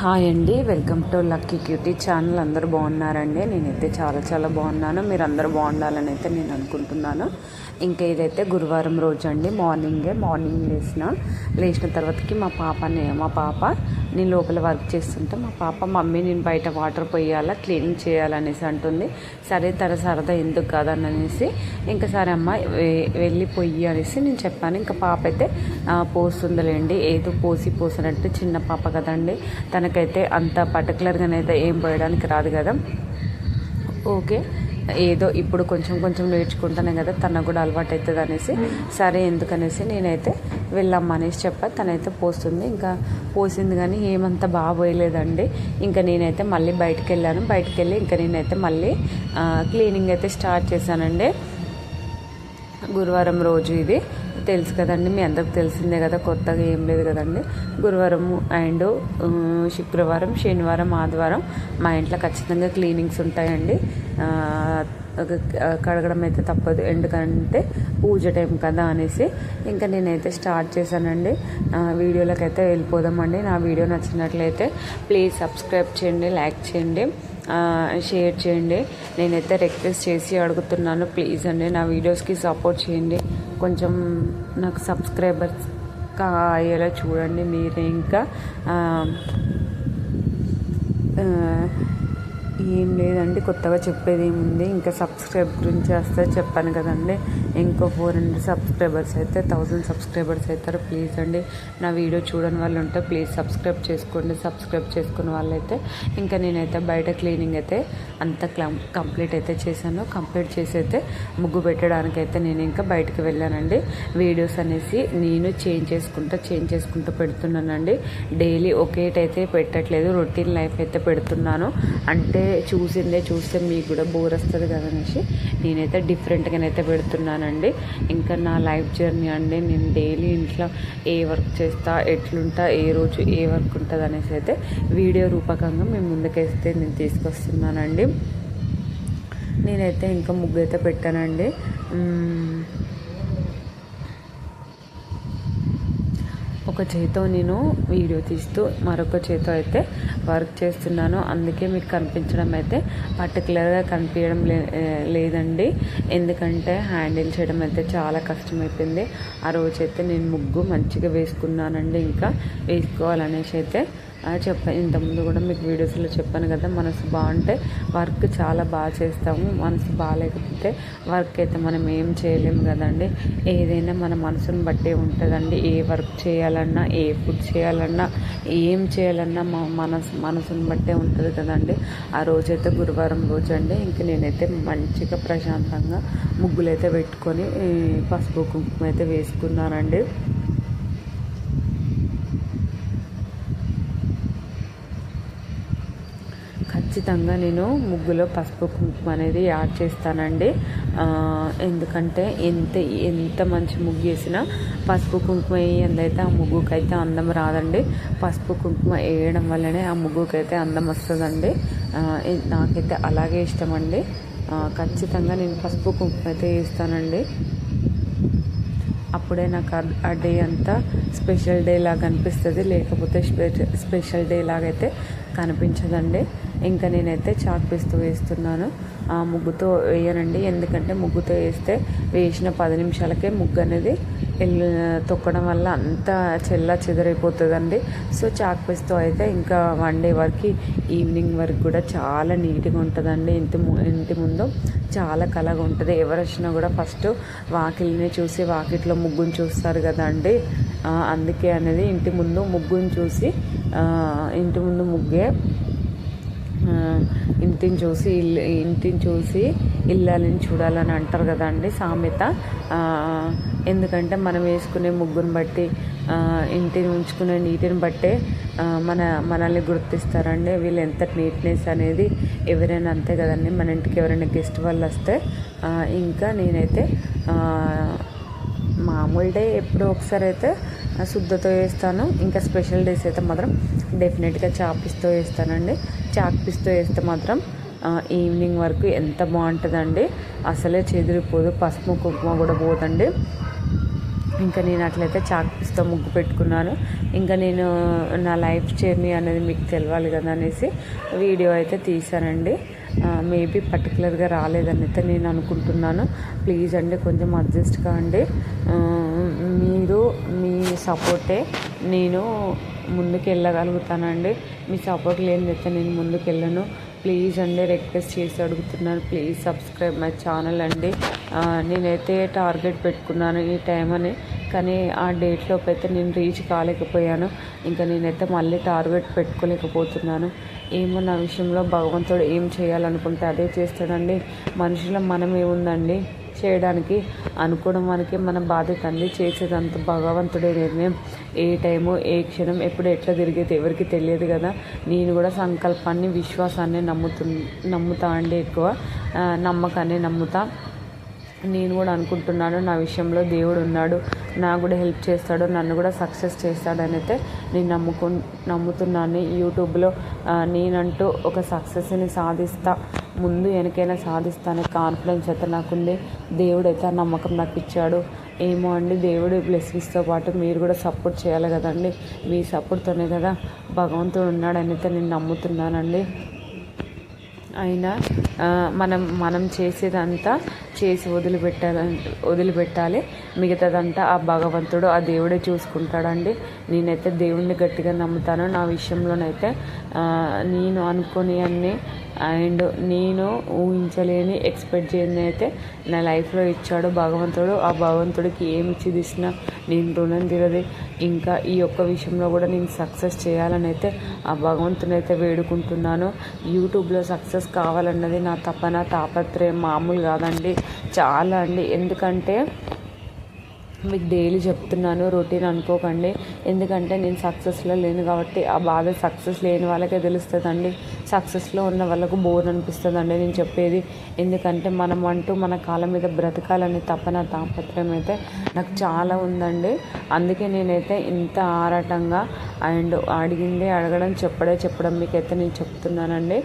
Hi అండి. Welcome to lucky cutie channel. అందరూ బాగున్నారండి? నేనైతే చాలా చాలా బాగున్నాను. మీరు అందరూ బాగుండాలని అయితే నేను అనుకుంటున్నాను. ఇంకా ఇదైతే గురువారం రోజు అండి మార్నింగే మార్నింగ్ లేచిన లేచిన తర్వాతకి మా పాపని మా పాప నేను లోపల వర్క్ చేస్తుంటే మా పాప మమ్మీ నేను బయట వాటర్ పోయాలా? క్లీనింగ్ చేయాలనేసి అంటుంది. సరే తర సరదా ఎందుకు కాదని అనేసి ఇంకా సరే అమ్మ వె- వెళ్ళి పొయ్యి అనేసి నేను చెప్పాను. ఇంకా పాప అయితే పోస్తుందిలేండి. ఏదో పోసి పోసినట్టు చిన్న పాప కదండి. మనకైతే అంత పర్టికులర్గానైతే ఏం పోయడానికి రాదు కదా. ఓకే. ఏదో ఇప్పుడు కొంచెం కొంచెం నేర్చుకుంటానే కదా తనకు కూడా అలవాటు అవుతుంది అనేసి సరే ఎందుకనేసి నేనైతే వెళ్ళమ్మా అనేసి చెప్పా. తనైతే పోస్తుంది. ఇంకా పోసింది కానీ ఏమంత బాగా పోయలేదండి. ఇంకా నేనైతే మళ్ళీ బయటికి వెళ్ళాను బయటకు వెళ్ళి ఇంకా నేనైతే మళ్ళీ క్లీనింగ్ అయితే స్టార్ట్ చేశానండి. గురువారం రోజు ఇది. తెలుసు కదండి మీ అందరికి తెలిసిందే కదా కొత్తగా ఏం లేదు కదండి. గురువారం అండ్ శుక్రవారం శనివారం ఆదివారం మా ఇంట్లో ఖచ్చితంగా క్లీనింగ్స్ ఉంటాయండి. కడగడం అయితే తప్పదు. ఎందుకంటే పూజ టైం కదా అనేసి ఇంకా నేనైతే స్టార్ట్ చేశానండి. వీడియోలకు అయితే వెళ్ళిపోదామండి. నా వీడియో నచ్చినట్లయితే ప్లీజ్ సబ్స్క్రైబ్ చేయండి లైక్ చేయండి షేర్ చేయండి. నేనైతే రిక్వెస్ట్ చేసి అడుగుతున్నాను ప్లీజ్ అండి నా వీడియోస్కి సపోర్ట్ చేయండి. కొంచెం నాకు సబ్స్క్రైబర్స్ అయ్యేలా చూడండి మీరే ఇంకా. ఏం లేదండి కొత్తగా చెప్పేది ఏముంది ఇంకా సబ్స్క్రైబ్ గురించి వస్తే చెప్పాను కదండి. ఇంకో ఫోర్ హండ్రెడ్ సబ్స్క్రైబర్స్ అయితే థౌజండ్ సబ్స్క్రైబర్స్ అవుతారు. ప్లీజ్ అండి నా వీడియో చూడని వాళ్ళు ఉంటే ప్లీజ్ సబ్స్క్రైబ్ చేసుకోండి. సబ్స్క్రైబ్ చేసుకున్న వాళ్ళైతే ఇంకా నేనైతే బయట క్లీనింగ్ అయితే అంత కంప్లీట్ అయితే చేశాను. కంప్లీట్ చేసి అయితే ముగ్గు పెట్టడానికి అయితే నేను ఇంకా బయటకు వెళ్ళానండి. వీడియోస్ అనేసి నేను చేంజ్ చేసుకుంటూ చేంజ్ చేసుకుంటూ పెడుతున్నానండి. డైలీ ఒకేటైతే పెట్టట్లేదు. రొటీన్ లైఫ్ అయితే పెడుతున్నాను. అంటే చూసిందే చూస్తే మీకు కూడా బోర్ వస్తుంది కదనేసి నేనైతే డిఫరెంట్గానైతే పెడుతున్నానండి. ఇంకా నా లైఫ్ జర్నీ అండి. నేను డైలీ ఇంట్లో ఏ వర్క్ చేస్తా ఎట్లుంటా ఏ రోజు ఏ వర్క్ ఉంటుంది అనేసి అయితే వీడియో రూపకంగా మేము ముందుకైతే నేను తీసుకొస్తున్నానండి. నేనైతే ఇంకా ముగ్గు అయితే పెట్టానండి ఒక చేతో నేను వీడియో తీస్తూ మరొక చేతో అయితే వర్క్ చేస్తున్నాను. అందుకే మీకు కనిపించడం అయితే పర్టికులర్గా కనిపించడం లే లేదండి. ఎందుకంటే హ్యాండిల్ చేయడం అయితే చాలా కష్టమైపోయింది. ఆ రోజైతే నేను ముగ్గు మంచిగా వేసుకున్నానండి. ఇంకా వేసుకోవాలనేసి అయితే చెప్పాను ఇంతకుముందు కూడా మీకు వీడియోస్లో చెప్పాను కదా మనసు బాగుంటే వర్క్ చాలా బాగా చేస్తాము మనసు బాగాలేకపోతే వర్క్ అయితే మనం ఏం చేయలేము కదండి. ఏదైనా మన మనసుని బట్టే ఉంటుందండి. ఏ వర్క్ చేయాలన్నా ఏ ఫుడ్ చేయాలన్నా ఏం చేయాలన్నా మా మనసు మనసుని బట్టే ఉంటుంది కదండి. ఆ రోజైతే గురువారం రోజు అండి. ఇంక నేనైతే మంచిగా ప్రశాంతంగా ముగ్గులైతే పెట్టుకొని పసుపు కుంకుమ అయితే వేసుకున్నానండి. ఖచ్చితంగా నేను ముగ్గులో పసుపు కుంకుమ అనేది యాడ్ చేస్తానండి. ఎందుకంటే ఎంత ఎంత మంచి ముగ్గు వేసినా పసుపు కుంకుమ వేయందైతే ఆ ముగ్గుకైతే అందం రాదండి. పసుపు కుంకుమ వేయడం వల్లనే ఆ ముగ్గుకైతే అందం వస్తుందండి. నాకైతే అలాగే ఇష్టం అండి ఖచ్చితంగా నేను పసుపు కుంకుమ అయితే వేస్తానండి. అప్పుడే నాకు ఆ- డే అంతా స్పెషల్ డే లాగా అనిపిస్తుంది. లేకపోతే స్పెషల్ డే లాగైతే కనిపించదండి. ఇంకా నేనైతే చాక్ పీస్తో వేస్తున్నాను. ఆ ముగ్గుతో వేయనండి. ఎందుకంటే ముగ్గుతో వేస్తే వేసిన పది నిమిషాలకే ముగ్గు అనేది తొక్కడం వల్ల అంతా చెల్ల చెదరైపోతుందండి. సో చాక్ పీస్తో అయితే ఇంకా వన్ డే వరకు ఈవినింగ్ వరకు కూడా చాలా నీట్గా ఉంటుందండి. ఇంటి ము- ఇంటి ముందు చాలా కలగా ఉంటుంది. ఎవరు వచ్చినా కూడా ఫస్ట్ వాకిలిని చూసి వాకిట్లో ముగ్గుని చూస్తారు కదండి. అందుకే అనేది ఇంటి ముందు ముగ్గుని చూసి ఇంటి ముందు ముగ్గే ఇంటిని చూసి ఇల్లు ఇంటిని చూసి ఇల్లాలని చూడాలని అంటారు కదండి సామెత. ఎందుకంటే మనం వేసుకునే ముగ్గుని బట్టి ఇంటిని ఉంచుకునే నీటిని బట్టే మన మనల్ని గుర్తిస్తారండి. వీళ్ళు ఎంత నీట్నెస్ అనేది ఎవరైనా అంతే కదండి. మన ఇంటికి ఎవరైనా గెస్ట్ వాళ్ళు వస్తే ఇంకా నేనైతే మామూలు డే ఎప్పుడో ఒకసారి అయితే శుద్ధతో వేస్తాను. ఇంకా స్పెషల్ డేస్ అయితే మాత్రం డెఫినెట్గా చాపిస్తో వేస్తానండి. చాక్పీస్తో వేస్తే మాత్రం ఈవినింగ్ వరకు ఎంత బాగుంటుందండి. అసలే చెదిరిపోదు పసుపు కుంకుమ కూడా పోదండి. ఇంకా నేను అట్లయితే చాక్పీస్తో ముగ్గు పెట్టుకున్నాను. ఇంకా నేను నా లైఫ్ జర్నీ అనేది మీకు తెలవాలి కదా అనేసి వీడియో అయితే తీసానండి మేబీ పర్టికులర్గా రాలేదని అయితే నేను అనుకుంటున్నాను. ప్లీజ్ అండి కొంచెం అడ్జస్ట్ కాండి. మీరు మీ సపోర్టే నేను ముందుకు వెళ్ళగలుగుతానండి మీ సపోర్ట్ లేనిదైతే నేను ముందుకు వెళ్ళను ప్లీజ్ అండి రిక్వెస్ట్ చేసి అడుగుతున్నాను. ప్లీజ్ సబ్స్క్రైబ్ మై ఛానల్ అండి. నేనైతే టార్గెట్ పెట్టుకున్నాను ఈ టైం అని. కానీ ఆ డేట్లోపు అయితే నేను రీచ్ కాలేకపోయాను. ఇంకా నేనైతే మళ్ళీ టార్గెట్ పెట్టుకోలేకపోతున్నాను. ఏమో నా విషయంలో భగవంతుడు ఏం చేయాలనుకుంటే అదే చేస్తాడండి. మనుషుల మనం ఏముందండి? చేయడానికి అనుకోవడం మనకి మన బాధ్యత అండి. చేసేదంత భగవంతుడే నిర్ణయం ఏ టైము ఏ క్షణం ఎప్పుడు ఎట్లా తిరిగేది ఎవరికి తెలియదు కదా. నేను కూడా సంకల్పాన్ని విశ్వాసాన్ని నమ్ముతు నమ్ముతా అండి ఎక్కువ. నమ్మకాన్ని నమ్ముతా. నేను కూడా అనుకుంటున్నాను నా విషయంలో దేవుడు ఉన్నాడు నాకు కూడా హెల్ప్ చేస్తాడు నన్ను కూడా సక్సెస్ చేస్తాడని అయితే నేను నమ్ముకు నమ్ముతున్నాను. యూట్యూబ్లో నేనంటూ ఒక సక్సెస్ని సాధిస్తా ముందు వెనకైనా సాధిస్తానే కాన్ఫిడెన్స్ అయితే నాకుంది. దేవుడు అయితే ఆ నమ్మకం నాకు ఇచ్చాడు. ఏమో అండి దేవుడు బ్లెస్సింగ్స్తో పాటు మీరు కూడా సపోర్ట్ చేయాలి కదండి. మీ సపోర్ట్తోనే కదా భగవంతుడు ఉన్నాడని అయితే నేను నమ్ముతున్నానండి. అయినా మనం మనం చేసేదంతా చేసి వదిలిపెట్టాలి వదిలిపెట్టాలి. మిగతాదంతా ఆ భగవంతుడు ఆ దేవుడే చూసుకుంటాడండి. నేనైతే దేవుణ్ణి గట్టిగా నమ్ముతాను. నా విషయంలోనైతే నేను అనుకుని అన్నీ అండ్ నేను ఊహించలేని ఎక్స్పెక్ట్ చేయని అయితే నా లైఫ్లో ఇచ్చాడు భగవంతుడు. ఆ భగవంతుడికి ఏమి ఇచ్చి తీసినా నేను రుణం తీరది. ఇంకా ఈ ఒక్క విషయంలో కూడా నేను సక్సెస్ చేయాలని అయితే ఆ భగవంతుని అయితే వేడుకుంటున్నాను. యూట్యూబ్లో సక్సెస్ కావాలన్నది నా తపన తాపత్రయం మామూలు కాదండి. చాలా అండి. ఎందుకంటే మీకు డైలీ చెప్తున్నాను రొటీన్ అనుకోకండి. ఎందుకంటే నేను సక్సెస్లో లేను కాబట్టి ఆ బాధ సక్సెస్ లేని వాళ్ళకే తెలుస్తుందండి. సక్సెస్లో ఉన్న వాళ్ళకు బోర్ అనిపిస్తుందండి నేను చెప్పేది. ఎందుకంటే మనం అంటూ మన కాళ్ళ మీద బ్రతకాలని తపన తాపత్రయం అయితే నాకు చాలా ఉందండి. అందుకే నేనైతే ఇంత ఆరాటంగా అండ్ అడిగింది అడగడం చెప్పడే చెప్పడం మీకైతే నేను చెప్తున్నానండి.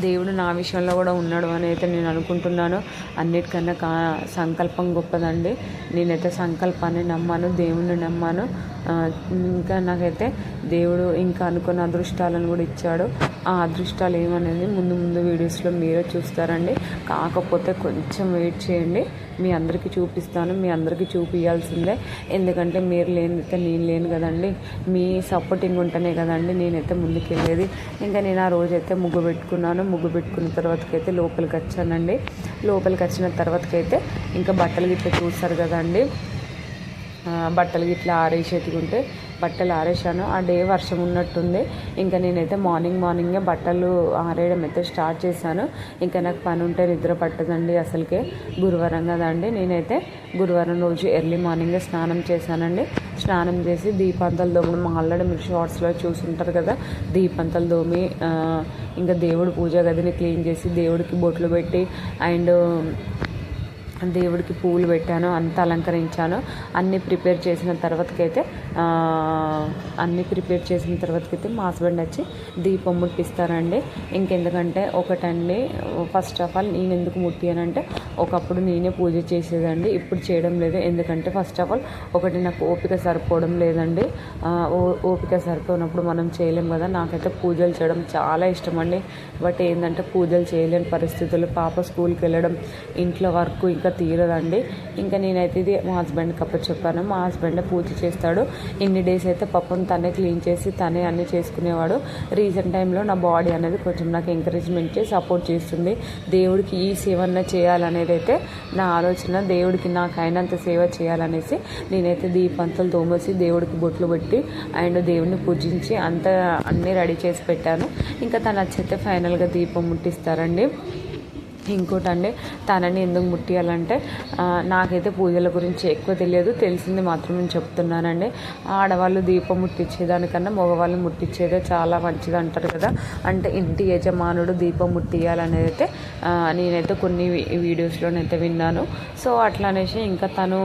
దేవుడు నా విషయంలో కూడా ఉన్నాడు అని అయితే నేను అనుకుంటున్నాను. అన్నిటికన్నా కా సంకల్పం గొప్పదండి. నేనైతే సంకల్పాన్ని నమ్మాను దేవుణ్ణి నమ్మాను. ఇంకా నాకైతే దేవుడు ఇంకా అనుకున్న అదృష్టాలను కూడా ఇచ్చాడు. ఆ అదృష్టాలు ఏమనేది ముందు ముందు వీడియోస్లో మీరే చూస్తారండి. కాకపోతే కొంచెం వెయిట్ చేయండి. మీ అందరికీ చూపిస్తాను. మీ అందరికీ చూపించాల్సిందే ఎందుకంటే మీరు లేనిదైతే నేను లేను కదండి. మీ సపోర్టింగ్ ఉంటేనే కదండి నేనైతే ముందుకెళ్ళేది. ఇంకా నేను ఆ రోజైతే ముగ్గు పెట్టుకున్నాను. ముగ్గు పెట్టుకున్న తర్వాతకైతే లోపలికి వచ్చానండి. లోపలికి వచ్చిన తర్వాతకైతే ఇంకా బట్టలు గిట్ల చూస్తారు కదండి. బట్టలు గిట్లా ఆరేసేటివి ఉంటే బట్టలు ఆరేసాను ఆ డే వర్షం ఉన్నట్టుంది. ఇంకా నేనైతే మార్నింగ్ మార్నింగే బట్టలు ఆరేయడం అయితే స్టార్ట్ చేశాను. ఇంకా నాకు పని ఉంటే నిద్ర పట్టదండి అసలుకే. గురువారం కదండి నేనైతే గురువారం రోజు ఎర్లీ మార్నింగే స్నానం చేశానండి. స్నానం చేసి దీపంతలు దోమడం ఆల్రెడీ మీరు షార్ట్స్లో చూసుంటారు కదా. దీపంతలు దోమి ఇంకా దేవుడు పూజ గదిని క్లీన్ చేసి దేవుడికి బొట్లు పెట్టి అండ్ దేవుడికి పూలు పెట్టాను అంతా అలంకరించాను. అన్నీ ప్రిపేర్ చేసిన తర్వాతకైతే అన్నీ ప్రిపేర్ చేసిన తర్వాతకైతే మా హస్బెండ్ వచ్చి దీపం ముట్టిస్తారండి. ఇంకెందుకంటే ఒకటండి ఫస్ట్ ఆఫ్ ఆల్ నేను ఎందుకు ముట్టియానంటే ఒకప్పుడు నేనే పూజ చేసేదండి ఇప్పుడు చేయడం లేదు. ఎందుకంటే ఫస్ట్ ఆఫ్ ఆల్ ఒకటి నాకు ఓపిక సరిపోవడం లేదండి. ఓ- ఓపిక సరిపోయినప్పుడు మనం చేయలేం కదా. నాకైతే పూజలు చేయడం చాలా ఇష్టం అండి బట్ ఏంటంటే పూజలు చేయలేని పరిస్థితులు పాప స్కూల్కి వెళ్ళడం ఇంట్లో వర్క్ ఇంకా తీరదండి. ఇంకా నేనైతే ఇది మా హస్బెండ్కి అప్పుడు చెప్పాను. మా హస్బెండ్ పూజ చేస్తాడు. ఇన్ని డేస్ అయితే పప్పును తనే క్లీన్ చేసి తనే అన్ని చేసుకునేవాడు. రీసెంట్ టైంలో నా బాడీ అనేది కొంచెం నాకు ఎంకరేజ్మెంట్ చేసి సపోర్ట్ చేస్తుంది. దేవుడికి ఈ సేవన్న చేయాలనేది అయితే నా ఆలోచన. దేవుడికి నాకు సేవ చేయాలనేసి నేనైతే దీపంతులు తోమేసి దేవుడికి బొట్లు పెట్టి అండ్ దేవుడిని పూజించి అంతా అన్నీ రెడీ చేసి పెట్టాను. ఇంకా తను వచ్చైతే ఫైనల్గా దీపం ముట్టిస్తారండి. ఇంకోటండి తనని ఎందుకు ముట్టియాలంటే నాకైతే పూజల గురించి ఎక్కువ తెలియదు తెలిసింది మాత్రం నేను చెప్తున్నానండి. ఆడవాళ్ళు దీపం ముట్టించేదానికన్నా మగవాళ్ళు ముట్టించేదే చాలా మంచిది అంటారు కదా. అంటే ఇంటి యజమానుడు దీపం ముట్టియాలనేది అయితే నేనైతే కొన్ని వీడియోస్లోనైతే విన్నాను. సో అట్లా అనేసి ఇంకా తను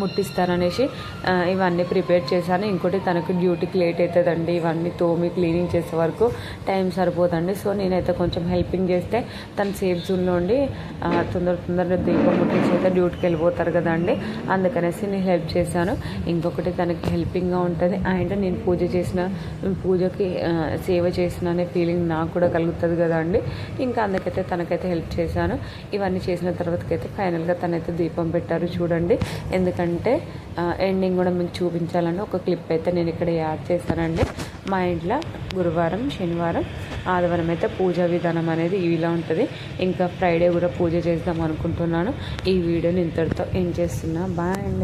ముట్టిస్తారనేసి ఇవన్నీ ప్రిపేర్ చేశాను. ఇంకోటి తనకు డ్యూటీకి లేట్ అవుతుందండి ఇవన్నీ తోమి క్లీనింగ్ చేసే వరకు టైం సరిపోదండి. సో నేనైతే కొంచెం హెల్పింగ్ చేస్తే తను సేఫ్ జోన్లో ఉండి ఆ, తొందర తొందరగా దీపం ముట్టించి అయితే డ్యూటీకి వెళ్ళిపోతారు కదండి. అందుకనేసి నేను హెల్ప్ చేశాను. ఇంకొకటి తనకి హెల్పింగ్గా ఉంటుంది. అండ్ నేను పూజ చేసిన పూజకి సేవ చేసిన అనే ఫీలింగ్ నాకు కూడా కలుగుతుంది కదండి. ఇంకా అందుకైతే తనకైతే హెల్ప్ చేశాను. ఇవన్నీ చేసిన తర్వాతకైతే ఫైనల్గా తనైతే దీపం పెట్టారు చూడండి. ఎందుకంటే ఎండింగ్ కూడా మీకు చూపించాలని ఒక క్లిప్ అయితే నేను ఇక్కడ యాడ్ చేశానండి. మా ఇంట్లో గురువారం శనివారం ఆదివారం అయితే పూజా విధానం అనేది ఇలా ఉంటుంది. ఇంకా ఫ్రైడే కూడా పూజ చేద్దాం అనుకుంటున్నాను. ఈ వీడియోని ఇంతటితో ఏం చేస్తున్నా. బాయ్ అండి.